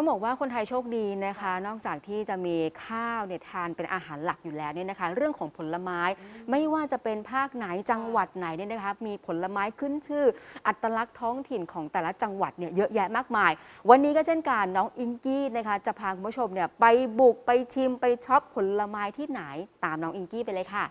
ต้องบอกว่าคนไทยโชคดีนะคะ นอกจากที่จะมีข้าวเนี่ยทานเป็นอาหารหลักอยู่แล้วเนี่ยนะคะ เรื่องของผลไม้ไม่ว่าจะเป็นภาคไหนจังหวัดไหนเนี่ยนะคะมีผลไม้ขึ้นชื่อ อัตลักษณ์ท้องถิ่นของแต่ละจังหวัดเนี่ยเยอะแยะมากมาย วันนี้ก็เช่นกันน้องอิงกี้นะคะจะพาคุณผู้ชมเนี่ยไปบุกไปชิมไปช็อปผลไม้ที่ไหนตามน้องอิงกี้ไปเลยค่ะ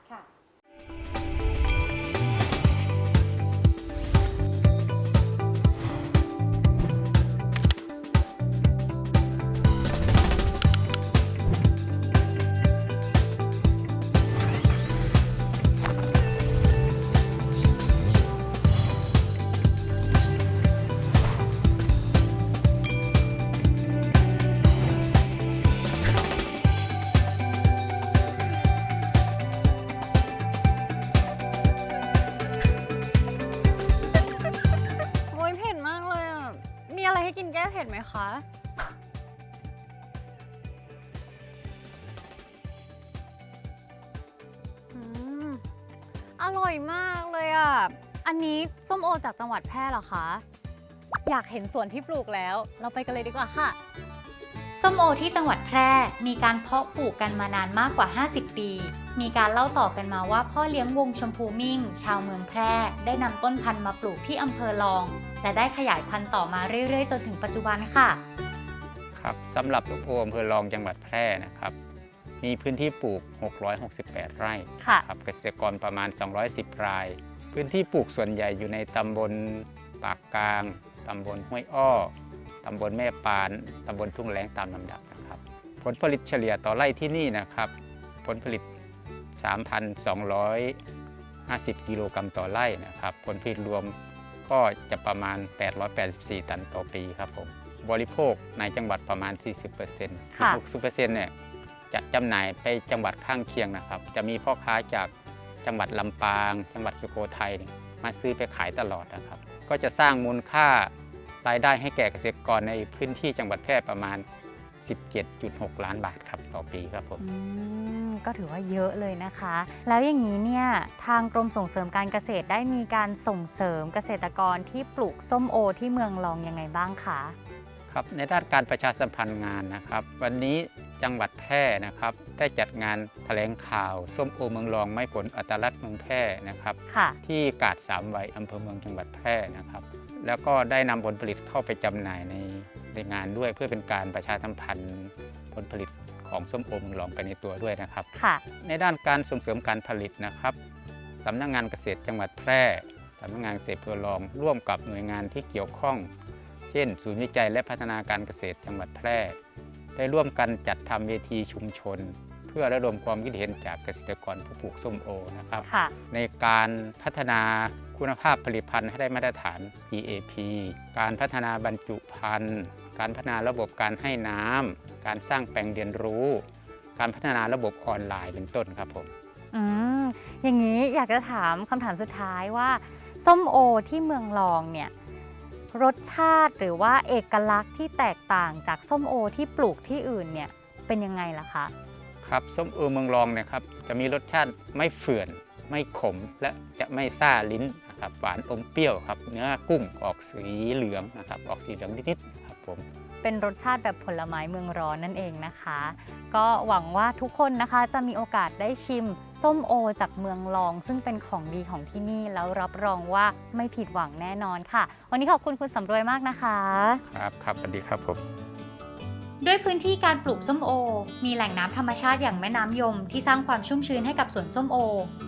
ให้กินแก้เผ็ดไหมคะ อืม อร่อยมากเลยอะ อันนี้ส้มโอจากจังหวัดแพร่เหรอคะ อยากเห็นสวนที่ปลูกแล้ว เราไปกันเลยดีกว่าค่ะ ส้มโอที่จังหวัดแพร่มีการเพาะปลูกกันมานานมากกว่า 50 ปี มีการเล่าต่อกันมาว่าพ่อเลี้ยงวงชมพูมิ่ง ชาวเมืองแพร่ ได้นำต้นพันธุ์มาปลูกที่อำเภอลอง และได้ขยายพันธุ์ต่อมาเรื่อยๆ จนถึงปัจจุบันค่ะ ครับสำหรับส้มโออำเภอรองจังหวัดแพร่นะครับ มีพื้นที่ปลูก 668 ไร่ค่ะ ครับเกษตรกรประมาณ 210 ราย พื้นที่ปลูกส่วนใหญ่อยู่ในตำบลปากกลางตำบลห้วยอ้อตำบลแม่ปานตำบลทุ่งแรงตามลำดับนะครับ ผลผลิตเฉลี่ยต่อไร่ที่นี่นะครับ ผลผลิต 3,250 กิโลกรัมต่อไร่นะครับ ผลผลิตรวม ก็จะประมาณ 884 ตันต่อปีครับผมบริโภคในจังหวัดประมาณ 40%ค่ะ60%เนี่ยจะจำหน่ายไปจังหวัดข้างเคียงนะครับ จะมีพ่อค้าจากจังหวัดลำปาง จังหวัดสุโขทัยเนี่ยมาซื้อไปขายตลอดนะครับ ก็จะสร้างมูลค่ารายได้ให้แก่เกษตรกรในพื้นที่จังหวัดแพร่ประมาณ 17.6 ล้านบาทครับต่อปีครับผมอืมก็ถือว่าเยอะเลยนะคะ แล้วอย่างนี้เนี่ยทางกรมส่งเสริมการเกษตรได้มีการส่งเสริมเกษตรกรที่ปลูกส้มโอที่เมืองรองยังไงบ้างคะครับในด้านการประชาสัมพันธ์งานนะครับ วันนี้จังหวัดแพร่นะครับ ได้จัดงานแถลงข่าวส้มโอเมืองรองไม่ผลอัตลักษณ์เมืองแพร่นะครับ ค่ะ ที่กาดสามวัยอำเภอเมืองจังหวัดแพร่นะครับ แล้วก็ได้นำผลผลิตเข้าไปจำหน่ายในในงานด้วย เพื่อเป็นการประชาสัมพันธ์ผลผลิตของส้มโอเมืองรองไปในตัวด้วยนะครับ ค่ะ ในด้านการส่งเสริมการผลิตนะครับสำนักงานเกษตรจังหวัดแพร่สำนักงานเกษตรอำเภอรอง ร่วมกับหน่วยงานที่เกี่ยวข้อง เช่น ศูนย์วิจัยและพัฒนาการเกษตรจังหวัดแพร่ ได้ร่วมกันจัดทำเวทีชุมชน เพื่อระดมความคิดเห็นจากเกษตรกรผู้ปลูกส้มโอนะครับ ค่ะ ในการพัฒนาคุณภาพผลิตภัณฑ์ให้ได้มาตรฐาน GAP การพัฒนาบรรจุภัณฑ์ การพัฒนาระบบการให้น้ำ การสร้างแปลงเรียนรู้ การพัฒนาระบบออนไลน์เป็นต้นครับผม อืม อย่างนี้อยากจะถามคำถามสุดท้ายว่า ส้มโอที่เมืองรองเนี่ย รสชาติหรือว่าเอกลักษณ์ที่แตกต่างจากส้มโอที่ปลูกที่อื่นเนี่ย เป็นยังไงล่ะคะ ครับส้มโอเมืองรองเนะครับจะมีรสชาติไม่เฝื่อน ไม่ขมและจะไม่ซ่าลิ้นนะครับหวานอมเปรี้ยวครับเนื้อกุ้งออกสีเหลืองนะครับออกสีเหลืองนิดๆครับผมเป็นรสชาติแบบผลไม้เมืองร้อนนั่นเองนะคะ ก็หวังว่าทุกคนนะคะจะมีโอกาสได้ชิมส้มโอจากเมืองรอง ซึ่งเป็นของดีของที่นี่แล้วรับรองว่าไม่ผิดหวังแน่นอนค่ะ วันนี้ขอบคุณคุณสำรวยมากนะคะ ครับครับสวัสดีครับผม ด้วยพื้นที่การปลูกส้มโอ มีแหล่งน้ำธรรมชาติอย่างแม่น้ำยม ที่สร้างความชุ่มชื้นให้กับสวนส้มโอ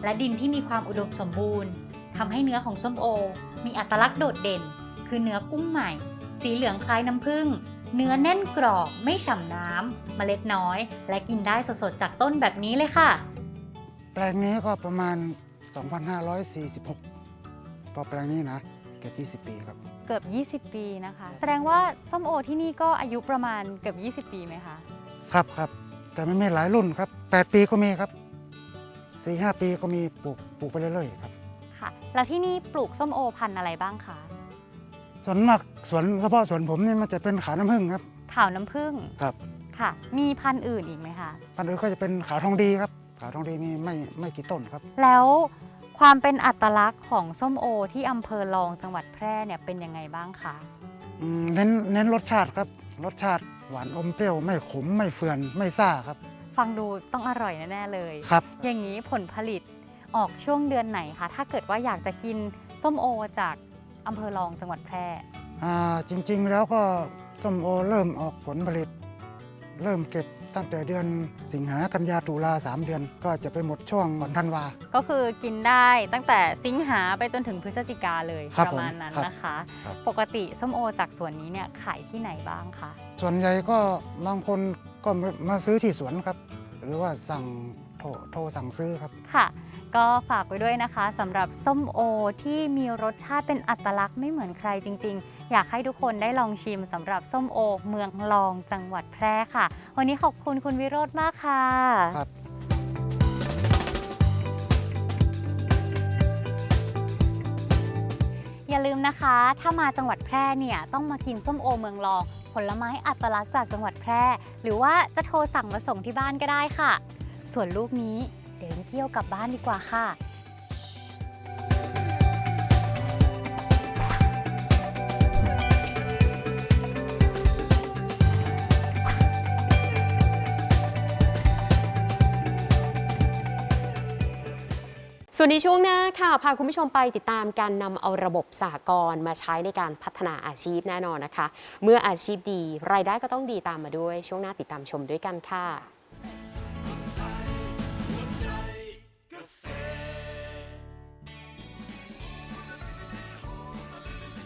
และดินที่มีความอุดมสมบูรณ์ทำให้เนื้อของส้มโอ มีอัตลักษณ์โดดเด่น คือเนื้อกุ้งใหม่ สีเหลืองคล้ายน้ำผึ้งเนื้อแน่นกรอบไม่ฉ่ำน้ำเมล็ดน้อย และกินได้สดๆจากต้นแบบนี้เลยค่ะ แปลงนี้ก็ประมาณ 2,546พอแปลงนี้นะเกือบ20 ปีครับ เกือบ 20 ปีนะคะ แสดงว่าส้มโอที่นี่ก็อายุประมาณเกือบ 20 ปีไหมคะครับครับ แต่ไม่มีหลายรุ่นครับ 8 ปีก็มีครับ4-5ปีก็มีปลูกปลูกไปเรื่อยๆครับค่ะ แล้วที่นี่ปลูกส้มโอพันธุ์อะไรบ้างคะส่วนมากสวนเฉพาะสวนผมนี่มันจะเป็นขาวน้ำผึ้งครับขาวน้ำผึ้งครับค่ะ มีพันธุ์อื่นอีกไหมคะ พันธุ์อื่นก็จะเป็นขาวทองดีครับ ขาวทองดีมีไม่ไม่กี่ต้นครับ แล้ว ความเป็นอัตลักษณ์ของส้มโอที่อำเภอรองจังหวัดแพร่เนี่ยเป็นยังไงบ้างคะอืมเน้นเน้นรสชาติครับ รสชาติหวานอมเปรี้ยวไม่ขมไม่เฟื่อนไม่ซ่าครับ ฟังดูต้องอร่อยแน่ๆเลย ครับ อย่างนี้ผลผลิตออกช่วงเดือนไหนคะถ้าเกิดว่าอยากจะกินส้มโอจากอำเภอรองจังหวัดแพร่ อ่าจริงๆแล้วก็ส้มโอเริ่มออกผลผลิต เริ่มเก็บ ตั้งแต่เดือนสิงหากันยาตุลาสามเดือน ก็จะไปหมดช่วงก่อนธันวา ก็คือกินได้ตั้งแต่สิงหาไปจนถึงพฤศจิกาเลยครับประมาณนั้นผมครับนะคะ ครับ ปกติส้มโอจากสวนนี้เนี่ยขายที่ไหนบ้างคะ ส่วนใหญ่ก็บางคนก็มามาซื้อที่สวนครับ หรือว่าสั่งโทรโทรสั่งซื้อครับ ค่ะ ก็ฝากไว้ด้วยนะคะสำหรับส้มโอที่มีรสชาติเป็นอัตลักษณ์ไม่เหมือนใครจริงๆ อยากให้ทุกคนได้ลองชิมสำหรับส้มโอเมืองรองจังหวัดแพร่ค่ะ วันนี้ขอบคุณคุณวิโรธมากค่ะ ครับ อย่าลืมนะคะ ถ้ามาจังหวัดแพร่เนี่ยต้องมากินส้มโอเมืองรอง ผลไม้อัตลักษณ์จากจังหวัดแพร่ หรือว่าจะโทรสั่งมาส่งที่บ้านก็ได้ค่ะ ส่วนลูกนี้เดี๋ยวเกี่ยวกลับบ้านดีกว่าค่ะ ส่วนในช่วงหน้าค่ะ พาคุณผู้ชมไปติดตามการนำเอาระบบสหกรณ์มาใช้ในการพัฒนาอาชีพแน่นอนนะคะ เมื่ออาชีพดีรายได้ก็ต้องดีตามมาด้วย ช่วงหน้าติดตามชมด้วยกันค่ะ